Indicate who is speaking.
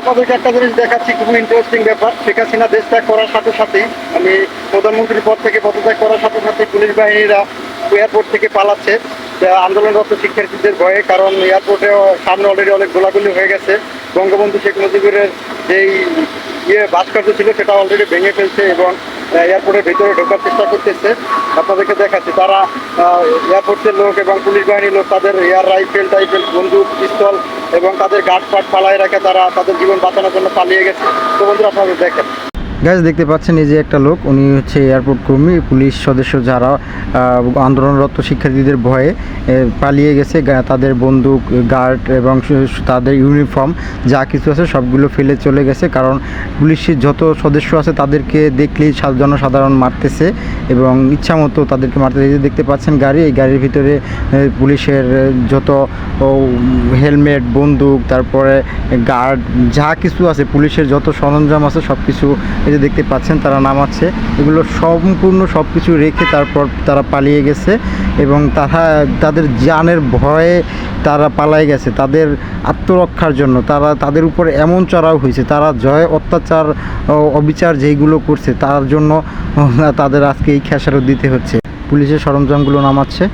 Speaker 1: আপনাদেরকে একটা জিনিস দেখাচ্ছি, খুবই ইন্টারেস্টিং ব্যাপার। শেখ হাসিনা দেশ ত্যাগ করার সাথে সাথে আমি প্রধানমন্ত্রীর পদ থেকে পদত্যাগ করার সাথে সাথে পুলিশ বাহিনীরা এয়ারপোর্ট থেকে পালাচ্ছে। আন্দোলনরত শিক্ষার্থীদের ভয়ে, কারণ এয়ারপোর্টে সামনে অলরেডি অনেক গোলাগুলি হয়ে গেছে। বঙ্গবন্ধু শেখ মুজিবুরের যেই ইয়ে ভাস্কর্য ছিল, সেটা অলরেডি ভেঙে ফেলছে এবং এয়ারপোর্টের ভিতরে ঢোকার চেষ্টা করতেছে। আপনাদেরকে দেখাচ্ছি, তারা এয়ারপোর্টের লোক এবং পুলিশ বাহিনীর লোক, তাদের এয়ার রাইফেল টাইফেল বন্দুক পিস্তল এবং তাদের গার্ড ফাট পালায় রাখে তারা তাদের জীবন বাঁচানোর জন্য পালিয়ে গেছে। তো বন্ধুরা আপনাদের দেখেন।
Speaker 2: গ্যাস দেখতে পাচ্ছেন এই যে একটা লোক, উনি হচ্ছে এয়ারপোর্ট কর্মী, পুলিশ সদস্য যারা আন্দোলনরত শিক্ষার্থীদের ভয়ে পালিয়ে গেছে তাদের বন্দুক, গার্ড এবং তাদের ইউনিফর্ম যা কিছু আছে সবগুলো ফেলে চলে গেছে। কারণ পুলিশের যত সদস্য আছে, তাদেরকে দেখলেই জনসাধারণ মারতেছে এবং ইচ্ছা মতো তাদেরকে মারতে এই যে দেখতে পাচ্ছেন গাড়ি, এই গাড়ির ভিতরে পুলিশের যত হেলমেট, বন্দুক, তারপরে গার্ড, যা কিছু আছে, পুলিশের যত সরঞ্জাম আছে সব কিছু এই যে দেখতে পাচ্ছেন তারা নামাচ্ছে। এগুলো সম্পূর্ণ সব কিছু রেখে তারপর তারা পালিয়ে গেছে এবং তারা, তাদের জানের ভয়ে তারা পালাই গেছে। তাদের আত্মরক্ষার জন্য তারা, তাদের উপরে এমন চড়াও হয়েছে। তারা জয়, অত্যাচার অবিচার যেইগুলো করছে, তার জন্য তাদের আজকে এই খেসারত দিতে হচ্ছে। পুলিশের সরঞ্জামগুলো নামাচ্ছে।